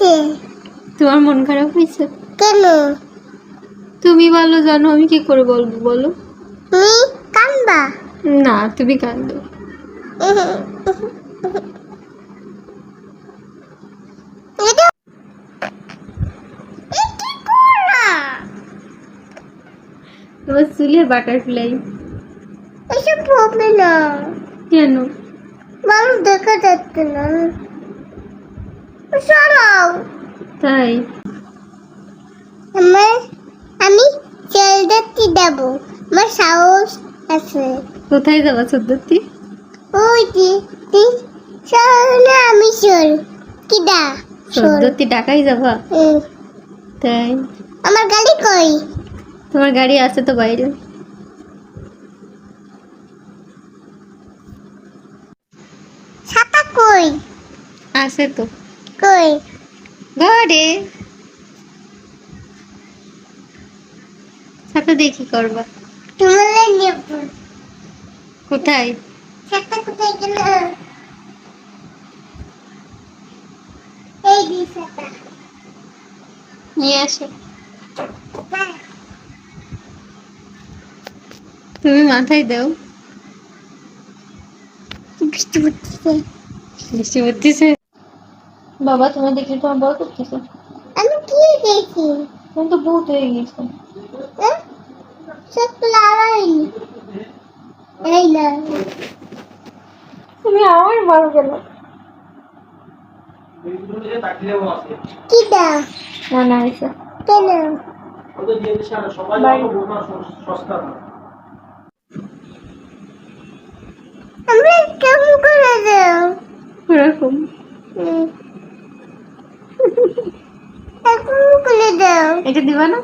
হয়েছে? তোমার মন খারাপ হয়েছে? কেন? তুমি বলো জানো আমি কি করে বলব বলো। তুমি কানবা না তুমি কান্দো। তোমার চুলে বাটারফ্লাই এসব হবে না। কেন? ভালো দেখা যাচ্ছে না। সরাও তাই? আমার আমি চেলদাতি দেব। আমার সাহস আছে। কোথায় যাবা সদ্যতি ওই যে তুই আমি কিডা ঢাকায় যাবা? তাই? আমার গাড়ি কই? তোমার গাড়ি আছে তো বাইরে। ছাতা কই? আছে তো। কই? ঘরে। সাথে দেখি করবা? নেব। কোথায়? ছাতা কোথায় গেল? এই দি ছাতা। নিয়ে আসো। হ্যাঁ। তুমি মাথায় দাও। বৃষ্টি পড়তেছে। বৃষ্টি পড়তেছে। বাবা তোমার দেখলে তোমার বড় করতেছে আমি কি দেখি? তুমি তো বহুত হয়ে গেছে? সব লাগাইনি এই না। তুমি আমার বড় গেল কিডা মনে হয়েছে কেন? আমরা কেমন করে করে দাও এটা দিবা না?